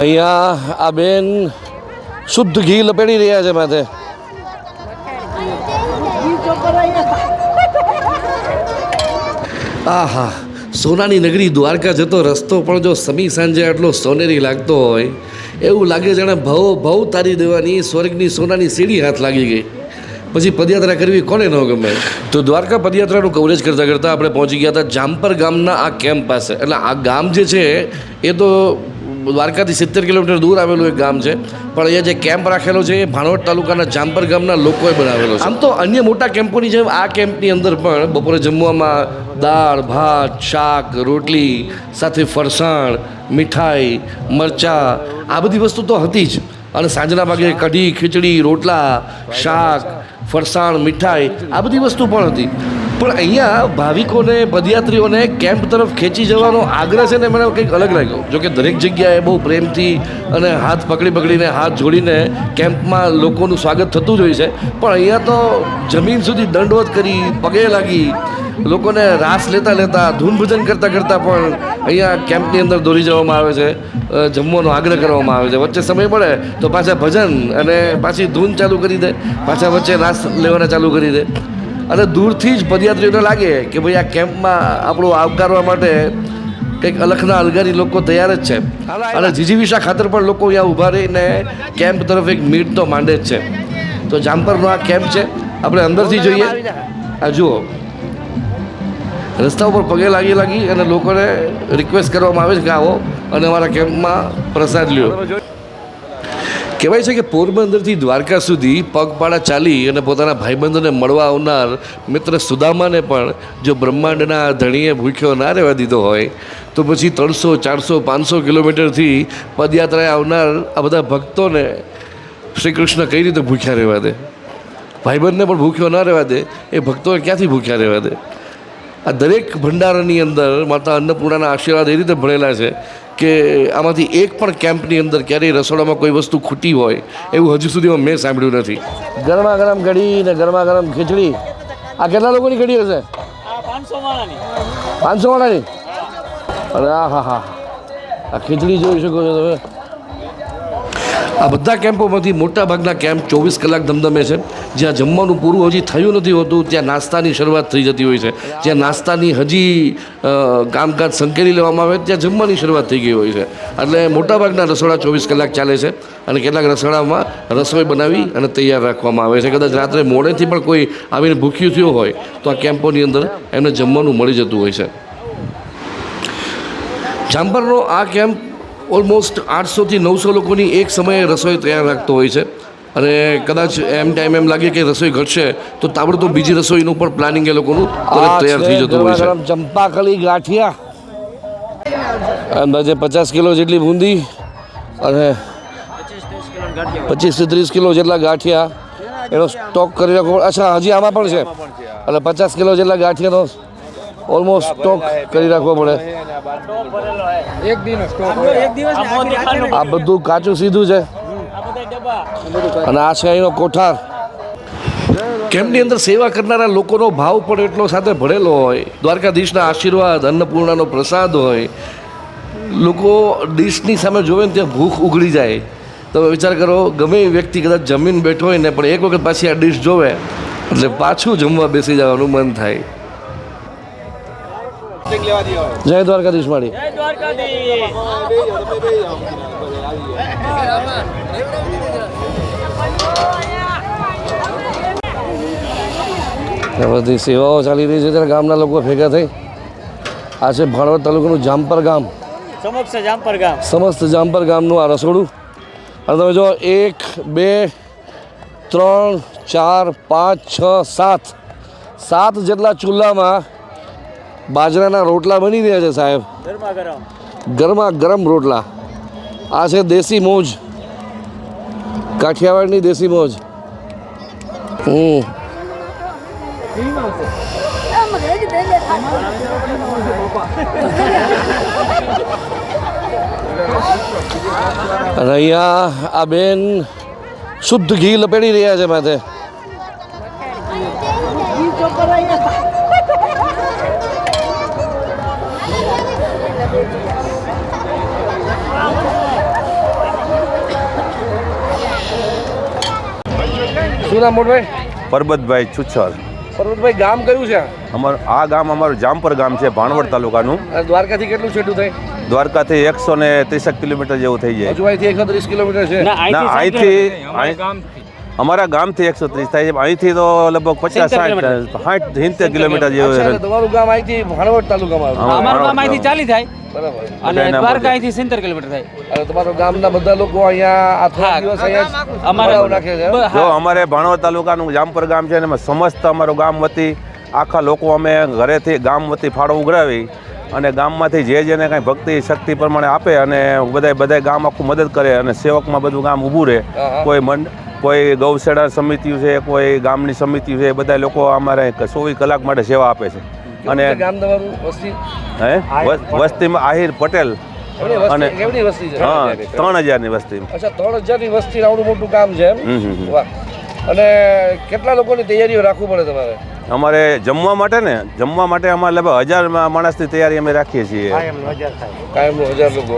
અહીંયા આ બેન શુદ્ધ ઘી લપેડી રહ્યા છે માથે. આહા, સોનાની નગરી દ્વારકા જતો રસ્તો પણ જો સમી સાંજે આટલો સોનેરી લાગતો હોય, એવું લાગે જાણે ભવ ભવ તારી દેવાની સ્વર્ગની સોનાની સીડી હાથ લાગી ગઈ. પછી પદયાત્રા કરવી કોને ન ગમે? તો દ્વારકા પદયાત્રાનું કવરેજ કરતાં કરતાં આપણે પહોંચી ગયા હતા જામપર ગામના આ કેમ્પ પાસે. એટલે આ ગામ જે છે એ તો દ્વારકાથી સિત્તેર કિલોમીટર દૂર આવેલું એક ગામ છે. પણ અહીંયા જે કેમ્પ રાખેલો છે એ ભાણવડ તાલુકાના જામપર ગામના લોકોએ બનાવેલો છે. આમ તો અન્ય મોટા કેમ્પોની જેમ આ કેમ્પની અંદર પણ બપોરે જમવામાં દાળ ભાત શાક રોટલી સાથે ફરસાણ મીઠાઈ મરચાં આ બધી વસ્તુ તો હતી જ. અને સાંજના ભાગે કઢી ખીચડી રોટલા શાક ફરસાણ, મીઠાઈ, આ બધી વસ્તુ પણ હતી. પણ અહીંયા ભાવિકોને, પદયાત્રીઓને કેમ્પ તરફ ખેંચી જવાનો આગ્રહ છે ને મને કંઈક અલગ લાગ્યો. જો કે દરેક જગ્યાએ બહુ પ્રેમથી અને હાથ પકડી પકડીને, હાથ જોડીને કેમ્પમાં લોકોનું સ્વાગત થતું જ હોય છે. પણ અહીંયા તો જમીન સુધી દંડવત કરી પગે લાગી લોકોને રાસ લેતા લેતા ધૂન ભજન કરતાં કરતાં પણ અહીંયા કેમ્પની અંદર દોરી જવામાં આવે છે જમવાનો આગ્રહ કરવામાં આવે છે. વચ્ચે સમય પડે તો પાછા ભજન અને પાછી ધૂન ચાલુ કરી દે પાછા વચ્ચે રાસ લેવાના ચાલુ કરી દે. અને દૂરથી જ પદયાત્રીઓને લાગે કે ભાઈ આ કેમ્પમાં આપણું આવકારવા માટે કંઈક અલખના અલગારી લોકો તૈયાર જ છે. અને જીજીવિશા ખાતર પણ લોકો અહીંયા ઊભા રહીને કેમ્પ તરફ એક મીટ તો માંડે જ છે. તો જામપરનો આ કેમ્પ છે. આપણે અંદરથી જોઈએ. આ જુઓ. રસ્તા ઉપર પગે લાગી લાગી અને લોકોને રિક્વેસ્ટ કરવામાં આવે છે કે આવો અને અમારા કેમ્પમાં પ્રસાદ લ્યો. કહેવાય છે કે પોરબંદરથી દ્વારકા સુધી પગપાળા ચાલી અને પોતાના ભાઈબંધોને મળવા આવનાર મિત્ર સુદામાને પણ જો બ્રહ્માંડના ધણીએ ભૂખ્યો ના રહેવા દીધો હોય, તો પછી ત્રણસો, ચારસો, પાંચસો કિલોમીટરથી પદયાત્રાએ આવનાર આ બધા ભક્તોને શ્રી કૃષ્ણ કઈ રીતે ભૂખ્યા રહેવા દે? ભાઈબંધને પણ ભૂખ્યો ન રહેવા દે, એ ભક્તોને ક્યાંથી ભૂખ્યા રહેવા દે? આ દરેક ભંડારાની અંદર માતા અન્નપૂર્ણાના આશીર્વાદ એ રીતે ભણેલા છે કે આમાંથી એક પણ કેમ્પની અંદર ક્યારેય રસોડામાં કોઈ વસ્તુ ખૂટી હોય, એવું હજુ સુધીમાં મેં સાંભળ્યું નથી. ગરમા ગરમ કઢી ને ગરમા ગરમ ખીચડી. આ કેટલા લોકોની કઢી હશે? પાંચસો વાળાની? અરે આ હા હા. આ ખીચડી જોઈ શકો છો તમે. આ બધા કેમ્પોમાંથી મોટા ભાગના કેમ્પ ચોવીસ કલાક ધમધમે છે. જ્યાં જમવાનું પૂરું હજી થયું નથી હોતું, ત્યાં નાસ્તાની શરૂઆત થઈ જતી હોય છે. જ્યાં નાસ્તાની હજી કામકાજ સંકેલી લેવામાં આવે, ત્યાં જમવાની શરૂઆત થઈ ગઈ હોય છે. એટલે મોટાભાગના રસોડા ચોવીસ કલાક ચાલે છે અને કેટલાક રસોડામાં રસોઈ બનાવી અને તૈયાર રાખવામાં આવે છે. કદાચ રાત્રે મોડેથી પણ કોઈ આવીને ભૂખ્યું થયું હોય, તો આ કેમ્પોની અંદર એમને જમવાનું મળી જતું હોય છે. જામપરનો આ કેમ્પ ઓલમોસ્ટ આઠસોથી નવસો લોકોની એક સમયે રસોઈ તૈયાર રાખતો હોય છે. અને કદાચ એમ ટાઈમ એમ લાગે કે રસોઈ ઘટશે તો તાબડતોબ બીજી રસોઈનું પણ પ્લાનિંગ એ લોકોનું તરત તૈયાર થઈ જતું હોય છે. ચંપાકલી ગાંઠિયા. અંદાજે પચાસ કિલો જેટલી બુંદી અને પચીસથી ત્રીસ કિલો જેટલા ગાંઠિયા. એનો સ્ટોક કરી રાખવો અચ્છા હજી આમાં પણ છે. એટલે પચાસ કિલો જેટલા ગાંઠિયાનો ઓલમોસ્ટ સ્ટોક કરી રાખવો પડે. એક દિવસ એક દિવસ આ બધું કાચું સીધું છે. અને આ છે અહીંનો કોઠાર. કેમ્પની અંદર સેવા કરનારા લોકોનો ભાવ પણ એટલો સાથે ભળેલો હોય. દ્વારકાધીશના આશીર્વાદ અન્નપૂર્ણાનો પ્રસાદ હોય. લોકો ડીશની સામે જોવે ને ત્યાં ભૂખ ઉઘડી જાય. તમે વિચાર કરો ગમે વ્યક્તિ કદાચ જમીન બેઠો હોય ને પણ એક વખત પાછી આ ડીશ જોવે એટલે પાછું જમવા બેસી જવાનું મન થાય. જય દ્વારકાધીશ માળી. જય દ્વારકાધીશ. બધી સેવાઓ ચાલી રહી છે ત્યારે ગામના લોકો ભેગા થઈ. આ છે ભાણવડ તાલુકાનું જામપર ગામ. સમક્ષ જામપર ગામ. સમસ્ત જામપર ગામનું આ રસોડું. અને તમે જો એક બે ત્રણ ચાર પાંચ છ સાત. સાત જેટલા ચૂલામાં બાજરાના રોટલા બની રહ્યા છે સાહેબ. ગરમા ગરમ. રોટલા. આ છે દેશી મોજ. કાઠિયાવાડની દેશી મોજ. હમ. અને અહીંયા આ બેન શુદ્ધ ઘી લપેડી રહ્યા છે માથે. શું નામ મોટભાઈ? પરબતભાઈ છુચ્છર પર્વતભાઈ ગામ કયું છે અમાર આ ગામ અમારું જામપર ગામ છે ભાણવડ તાલુકાનું. દ્વારકાથી કેટલું છેટું થાય? દ્વારકાથી એકસો ને ત્રીસેક કિલોમીટર જેવું થઈ જાય. હજુ અહીંથી એકસો ત્રીસ કિલોમીટર છે. ના અહીંથી અહીંથી અહીં- અમારા ગામથી એકસો ત્રીસ થાય છે. અહીંથી તો લગભગ પચાસ સાઠ સાઠ સિત્તેર કિલોમીટર જેવું તમારું ગામ અહીંથી ભાણવડ તાલુકામાં અમારું ગામ અહીંથી ચાલી થાય. અને દ્વારકા અહીંથી સિત્તેર કિલોમીટર થાય. અને તમારા ગામના બધા લોકો અહીંયા દિવસ અહીંયા જ નાખે છે? જો અમારે ભાણવડ તાલુકાનું જામપર ગામ છે અને સમસ્ત અમારું ગામ વતી આખા લોકો અમે ઘરેથી ગામ વતી ફાળો ઉઘરાવી અને ગામમાંથી જે જેને કાંઈ ભક્તિ શક્તિ પ્રમાણે આપે અને બધાય બધાય ગામ આખું મદદ કરે અને સેવકમાં બધું ગામ ઊભું રહે. કોઈ મંડ કોઈ ગૌશાળા સમિતિ છે કોઈ ગામની સમિતિ છે એ બધા લોકો અમારે ચોવીસ કલાક માટે સેવા આપે છે. અને ગામ તમારું? વસ્તી? હે? વસ- વસ્તીમાં આહિર પટેલ. અને- કેવડી વસ્તી છે? હા ત્રણ હજારની વસ્તી. અચ્છા ત્રણ હજારની વસ્તી આવડું મોટું કામ છે એમ? અને કેટલા લોકોની તૈયારીઓ રાખવું પડે તમારે? અમારે જમવા માટે ને જમવા માટે અમારે લગભગ હજાર માણસની તૈયારી અમે રાખીએ છીએ.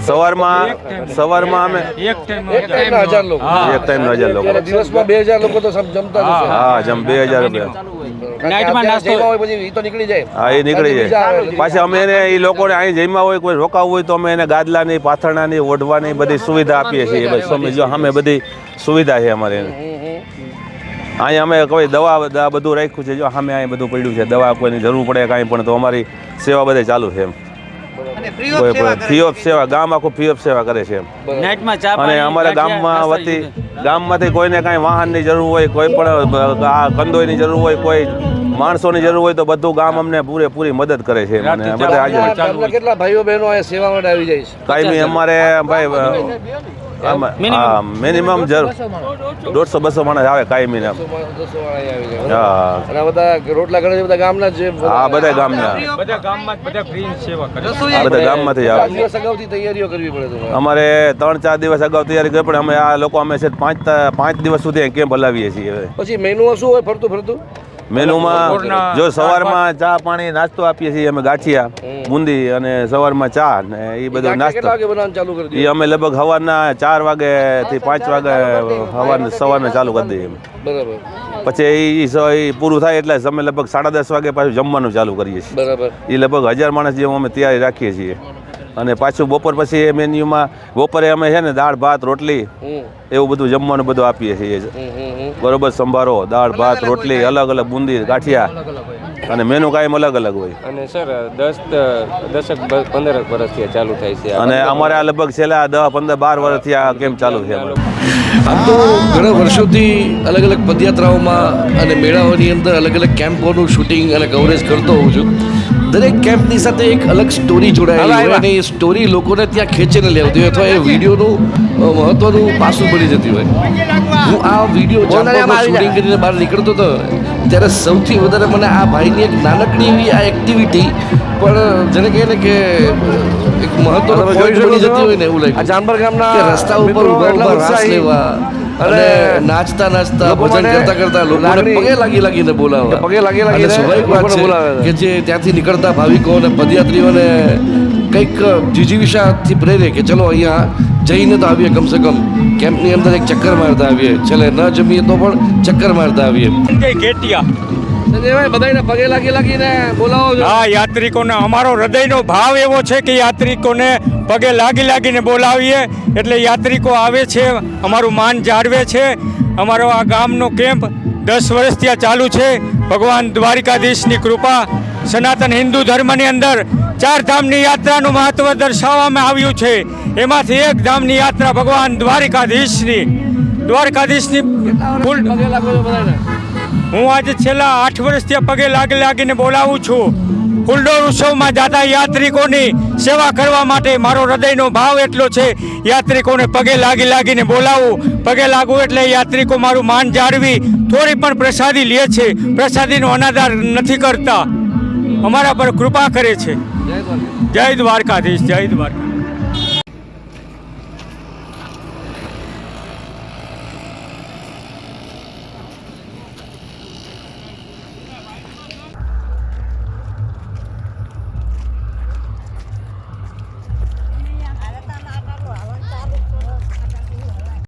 સવારમાં સવારમાં અમે એક ટાઈમના હજાર. લોકો. એક ટાઈમ હજાર લોકો. દિવસમાં બે હજાર લોકો તો જમતા હા જમ બે હજાર રૂપિયા. કારણ કે નાઇટમાં અત્યારે નાસ્તો- હોય. પછી ઈ તો નીકળી જાય. હા એ નીકળી જાય. પાછી અમે એને એ લોકોને અહીં જમ્યા હોય કોઈ રોકાવું હોય તો અમે એને ગાદલાની પાથરણાની ઓઢવાની બધી સુવિધા આપીએ છીએ. સમજો અમે બધી સુવિધા છે અમારે. અહીંયા અમે કોઈ દવા બધું રાખ્યું છે જો સામે અહીં બધું પડ્યું છે દવા કોઈની જરૂર પડે કાંઈ પણ તો અમારી સેવા બધે ચાલુ છે એમ. ફ્રી ઓફ સેવા ગામ આખું ફ્રી ઓફ સેવા કરે છે અને અમારા ગામમાં વતી ગામમાંથી કોઈને કાંઈ વાહનની જરૂર હોય કોઈ પણ આ કંદોયની જરૂર હોય કોઈ માણસોની જરૂર હોય તો બધું ગામ અમને પૂરેપૂરી મદદ કરે છે અને બધા હાજર કેટલા ભાઈઓ બહેનો સેવા માટે આવી જાય છે? કાયમી અમારે ભાઈ મિનિમમ દોઢસો બસો માણસ આવે કાયમી ને હા. અને બધા રોટલા કરે છે બધા ગામના છે હા બધા ગામના. બધા ગામમાં બધા ફ્રી સેવા કરે આ બધા ગામમાંથી આવે. દિવસ અગાઉથી તૈયારીઓ કરવી પડે અમારે ત્રણ ચાર દિવસ અગાઉ તૈયારી કરી પણ અમે આ લોકો અમે છે પાંચ પાંચ દિવસ સુધી કેમ કેમ્પ હલાવીએ છીએ પછી મેનુઓ શું હોય ફરતું ફરતું? મેનુમાં જો સવારમાં ચા પાણી નાસ્તો આપીએ છીએ અમે ગાંઠિયા બુંદી અને સવારમાં ચા ને એ બધું નાસ્તો. એ અમે લગભગ સવારના ચાર વાગે થી પાંચ વાગે સવારને સવારને ચાલુ કરી દઈએ બરાબર. પછી એ પૂરું થાય એટલે અમે લગભગ સાડા દસ વાગે પાછું જમવાનું ચાલુ કરીએ છીએ. બરાબર. એ લગભગ હજાર માણસ જેવું અમે તૈયારી રાખીએ છીએ. અને પાછું બપોર પછી એ મેન્યુમાં બપોરે અમે છે ને દાળ ભાત રોટલી એવું બધું જમવાનું બધું આપીએ છીએ બરોબર સંભારો દાળ ભાત રોટલી અલગ અલગ બુંદી ગાંઠિયા. અને મેનુ કાયમ અલગ અલગ હોય. અને સર દસ દસક પંદર વર્ષથી ચાલુ થાય છે અને અમારે આ લગભગ છેલ્લા દસ પંદર બાર વર્ષથી આ કેમ ચાલુ છે. આમ તો ઘણા વર્ષોથી અલગ અલગ પદયાત્રાઓમાં અને મેળાઓની અંદર અલગ અલગ કેમ્પોનું શૂટિંગ અને કવરેજ કરતો હોઉં છું. દરેક કેમ્પની સાથે એક અલગ સ્ટોરી જોડાયેલી હોય અને એ સ્ટોરી લોકોને ત્યાં ખેંચીને લેવતી હોય અથવા એ વિડીયોનું મહત્વનું પાસું બની જતી હોય. હું આ વીડિયો જામનગરમાં શૂટિંગ કરીને બહાર નીકળતો હતો ત્યારે સૌથી વધારે મને આ ભાઈની એક નાનકડી એવી આ એક્ટિવિટી પણ જેને કહે ને કે એક મહત્વનો પોઈન્ટ બની જતી હોય ને એવું લાગ્યું. જામબર ગામના રસ્તા ઉપર ઊભા ઊભા રાસ લેવા અને નાચતા નાચતા ભજન કરતા કરતા લોકોને પગે લાગી લાગીને બોલાવે પગે લાગી લાગીને સ્વાભાવિક વાત છે કે જે ત્યાંથી નીકળતા ભાવિકો અને પદયાત્રીઓને કંઈક જીજીવિષાથી પ્રેરે કે ચલો અહીંયા જઈને તો આવીએ કમસે કમ કેમ્પની અંદર એક ચક્કર મારતા આવીએ. છેલ્લે ન જમીએ તો પણ ચક્કર મારતા આવીએ. બધાને પગે લાગી લાગીને બોલાવો હા યાત્રિકોને અમારો હૃદયનો ભાવ એવો છે કે યાત્રિકોને પગે લાગી લાગીને બોલાવીએ એટલે યાત્રિકો આવે છે અમારું માન જાળવે છે. અમારો આ ગામનો કેમ્પ દસ વર્ષથી આ ચાલુ છે. ભગવાન દ્વારિકાધીશની કૃપા સનાતન હિન્દુ ધર્મની અંદર ચાર ધામની યાત્રાનું મહત્વ દર્શાવવામાં આવ્યું છે. એમાંથી એક ધામની યાત્રા ભગવાન દ્વારિકાધીશની. દ્વારકાધીશની ફૂલ હું આજે છેલ્લા આઠ વર્ષથી પગે લાગી લાગીને બોલાવું છું. ફૂલડોળ ઉત્સવમાં જાતા યાત્રિકોની સેવા કરવા માટે મારો હૃદયનો ભાવ એટલો છે, યાત્રિકોને પગે લાગી લાગીને બોલાવું. પગે લાગવું એટલે યાત્રિકો મારું માન જાળવી, થોડી પણ પ્રસાદી લે છે. પ્રસાદીનો અનાદાર નથી કરતા. અમારા પર કૃપા કરે છે. જય દ્વારકાધીશ, જય દ્વારકા